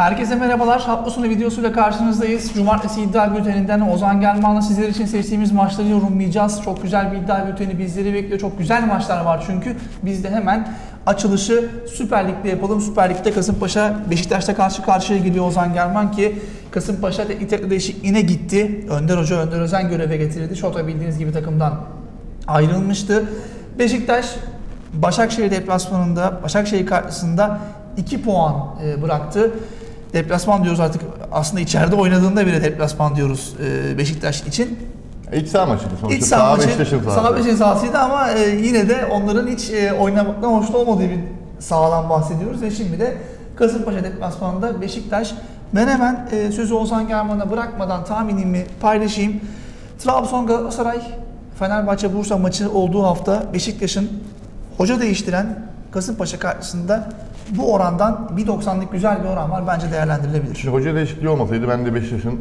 Herkese merhabalar. Hafta sonu videosuyla karşınızdayız. Cumartesi iddia bülteninden Ozan Gelman'la sizler için seçtiğimiz maçları yorumlayacağız. Çok güzel bir iddia bülteni bizleri bekliyor. Çok güzel maçlar var çünkü. Biz de hemen açılışı Süper Lig'de yapalım. Süper Lig'de Kasımpaşa Beşiktaş'ta karşı karşıya geliyor Ozan Gelman ki Kasımpaşa teknik direktör değişikliğine gitti. Önder Hoca Önder Özen göreve getirildi. Şota bildiğiniz gibi takımdan ayrılmıştı. Beşiktaş Başakşehir deplasmanında Başakşehir karşısında 2 puan e, bıraktı. Deplasman diyoruz artık aslında içeride oynadığında bile deplasman diyoruz e, Beşiktaş için. İç saha maçıydı sonuçta. İç saha maçı, Beşiktaş'ın sahası. saha Beşiktaş'ın sahasıydı ama e, yine de onların hiç e, oynamaktan hoşnut olmadığı bir sahadan bahsediyoruz. Ve şimdi de Kasımpaşa deplasmanında Beşiktaş. Ben hemen sözü Ozan German'a bırakmadan tahminimi paylaşayım. Trabzon Galatasaray Fenerbahçe Bursa maçı olduğu hafta Beşiktaş'ın hoca değiştiren Kasımpaşa karşısında bu orandan 1.90'lık güzel bir oran var. Bence değerlendirilebilir. Şimdi hoca değişikliği olmasaydı ben de Beşiktaş'ın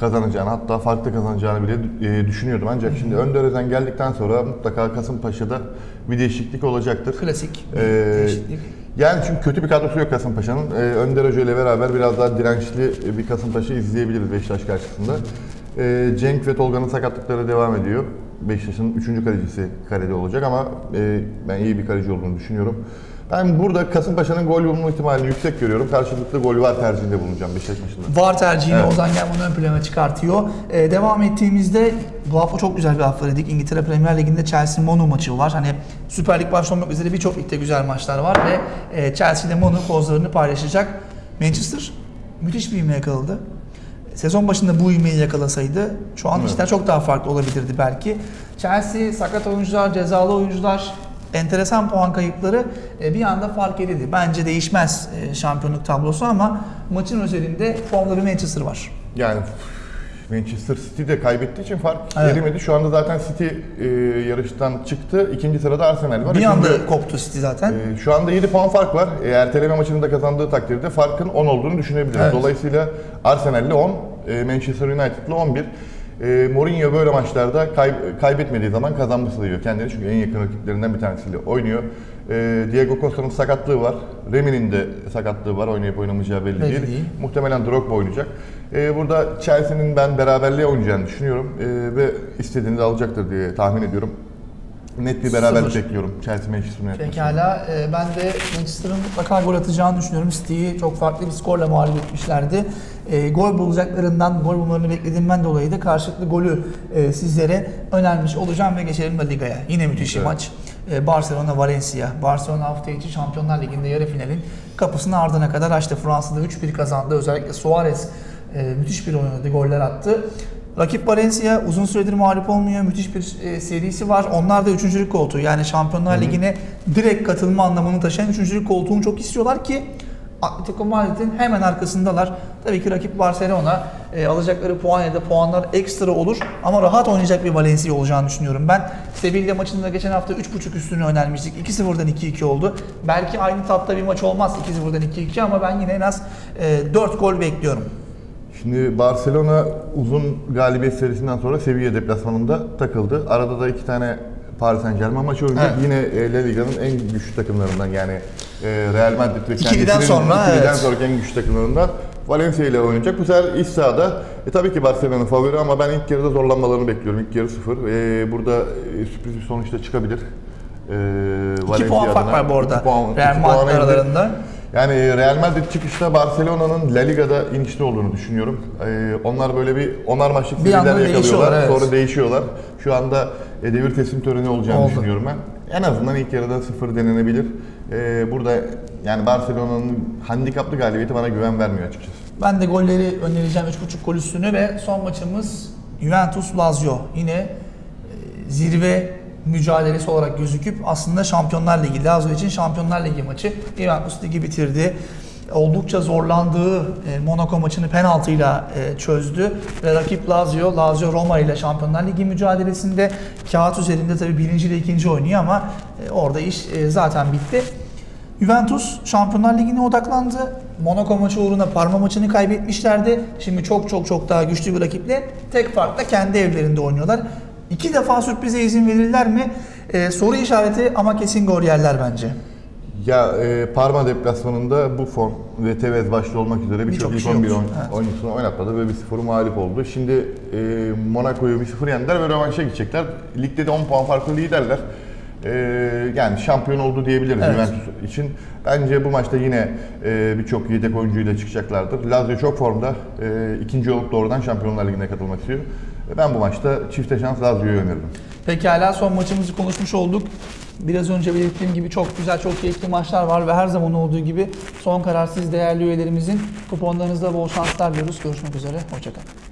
kazanacağını hatta farklı kazanacağını bile e, düşünüyordum. Ancak şimdi Önder Özen geldikten sonra mutlaka Kasımpaşa'da bir değişiklik olacaktır. Klasik bir Ee, değişiklik. Yani çünkü kötü bir kadrosu yok Kasımpaşa'nın. Ee, Önder Hoca ile beraber biraz daha dirençli bir Kasımpaşa izleyebiliriz Beşiktaş karşısında. Ee, Cenk ve Tolga'nın sakatlıkları devam ediyor. Beşiktaş'ın 3. kalecisi kalede olacak ama e, ben iyi bir kaleci olduğunu düşünüyorum. Ben burada Kasımpaşa'nın gol bulma ihtimalini yüksek görüyorum. Karşılıklı gol var tercihinde bulunacağım Beşiktaş maçında. VAR tercihini Evet. Ozan German'ı ön plana çıkartıyor. Ee, devam ettiğimizde bu hafta çok güzel bir hafta dedik. İngiltere Premier Ligi'nde Chelsea Monu maçı var. Hani Süper Lig başlamak üzere birçok ligde güzel maçlar var ve e, Chelsea ile Monu kozlarını paylaşacak. Manchester müthiş bir ivme yakaladı. Sezon başında bu ivmeyi yakalasaydı şu an Evet. işler çok daha farklı olabilirdi belki. Chelsea sakat oyuncular, cezalı oyuncular, enteresan puan kayıpları e, bir anda fark edildi. Bence değişmez e, şampiyonluk tablosu ama maçın özelinde formda bir Manchester var. Yani Manchester City de kaybettiği için fark Evet. erimedi. Şu anda zaten City e, yarıştan çıktı. İkinci sırada Arsenal var. Bir anda koptu City zaten. Ee, Şu anda 7 puan fark var. E, erteleme maçını da kazandığı takdirde farkın 10 olduğunu düşünebiliriz. Evet. Dolayısıyla Arsenal'le 10, e, Manchester United'la 11. E, Mourinho böyle maçlarda kay- kaybetmediği zaman kazanması sayıyor kendini çünkü en yakın rakiplerinden bir tanesiyle oynuyor. E, Diego Costa'nın sakatlığı var. Remi'nin de sakatlığı var. Oynayıp oynamayacağı belli, Belli değil. değil. Muhtemelen Drogba oynayacak. E, burada Chelsea'nin ben beraberliğe oynayacağını düşünüyorum E, ve istediğini alacaktır diye tahmin ediyorum. Net bir beraberlik Sıfır. bekliyorum Chelsea Manchester United. maçında. Pekala e, ben de Manchester'ın mutlaka gol atacağını düşünüyorum. City'yi çok farklı bir skorla mağlup etmişlerdi. E, gol bulacaklarından, gol bulmalarını beklediğimden dolayı da karşılıklı golü e, sizlere önermiş olacağım ve geçelim La Liga'ya. Yine müthiş bir Evet. maç. E, Barcelona Valencia. Barcelona hafta içi Şampiyonlar Ligi'nde yarı finalin kapısını ardına kadar açtı. Fransa'da 3-1 kazandı. Özellikle Suarez e, müthiş bir oynadı, goller attı. Rakip Valencia uzun süredir mağlup olmuyor. Müthiş bir e, serisi var. Onlar da üçüncülük koltuğu. Yani Şampiyonlar Ligi'ne direkt katılma anlamını taşıyan üçüncülük koltuğunu çok istiyorlar ki Atletico Madrid'in hemen arkasındalar. Tabii ki rakip Barcelona e, alacakları puan ya da puanlar ekstra olur ama rahat oynayacak bir Valencia olacağını düşünüyorum. Ben Sevilla maçında geçen hafta 3.5 üstünü önermiştik. 2-0'dan 2-2 oldu. Belki aynı tatta bir maç olmaz 2-0'dan 2-2 ama ben yine en az e, 4 gol bekliyorum. Şimdi Barcelona uzun galibiyet serisinden sonra Sevilla deplasmanında takıldı. Arada da iki tane Paris Saint Germain maçı oynadı. Evet. Yine e, La Liga'nın en güçlü takımlarından yani e, Real Madrid ve kendisinin sonra, ikiliden evet. sonraki en güçlü takımlarından Valencia ile oynayacak. Bu sefer iç sahada e, tabii ki Barcelona'nın favori ama ben ilk yarıda zorlanmalarını bekliyorum. İlk yarı sıfır. E, burada e, sürpriz bir sonuçta çıkabilir. E, 2 Valencia puan fark var bu arada. Real Madrid aralarında. Yani Real Madrid çıkışta Barcelona'nın La Liga'da inişte olduğunu düşünüyorum. Ee, onlar böyle bir onar maçlık Bir seriler yakalıyorlar. evet. Sonra değişiyorlar. Şu anda e, devir teslim töreni olacağını Oldu. düşünüyorum ben. En azından ilk yarıda sıfır denenebilir. Ee, burada yani Barcelona'nın handikaplı galibiyeti bana güven vermiyor açıkçası. Ben de golleri önereceğim 3.5 gol üstünü ve son maçımız Juventus Lazio. Yine e, zirve mücadelesi olarak gözüküp aslında Şampiyonlar Ligi, Lazio için Şampiyonlar Ligi maçı. Juventus ligi bitirdi. Oldukça zorlandığı e, Monaco maçını penaltıyla e, çözdü ve rakip Lazio, Lazio Roma ile Şampiyonlar Ligi mücadelesinde kağıt üzerinde tabii birinci ile ikinci oynuyor ama e, orada iş zaten bitti. Juventus Şampiyonlar Ligi'ne odaklandı. Monaco maçı uğruna Parma maçını kaybetmişlerdi. Şimdi çok çok çok daha güçlü bir rakiple tek farkla kendi evlerinde oynuyorlar. İki defa sürprize izin verirler mi? Ee, soru işareti ama kesin gol yerler bence. Ya e, Parma deplasmanında Buffon ve Tevez başta olmak üzere Birçok birçok ilk kişi 11 yoktu, oyun- evet. oyuncusunu oynatmadı ve 1-0 mağlup oldu. Şimdi e, Monaco'yu 1-0 yendiler ve rövanşa gidecekler. Ligde de 10 puan farklı liderler. E, yani şampiyon oldu diyebiliriz Evet. Juventus için. Bence bu maçta yine e, birçok yedek oyuncuyla çıkacaklardır. Lazio çok formda. E, ikinci olup doğrudan Şampiyonlar Ligi'ne katılmak istiyor. E, Ben bu maçta çifte şans Lazio'yu öneririm. Pekala son maçımızı konuşmuş olduk. Biraz önce belirttiğim gibi çok güzel, çok keyifli maçlar var ve her zaman olduğu gibi son karar siz değerli üyelerimizin kuponlarınızda bol şanslar diliyoruz. Görüşmek üzere, hoşçakalın.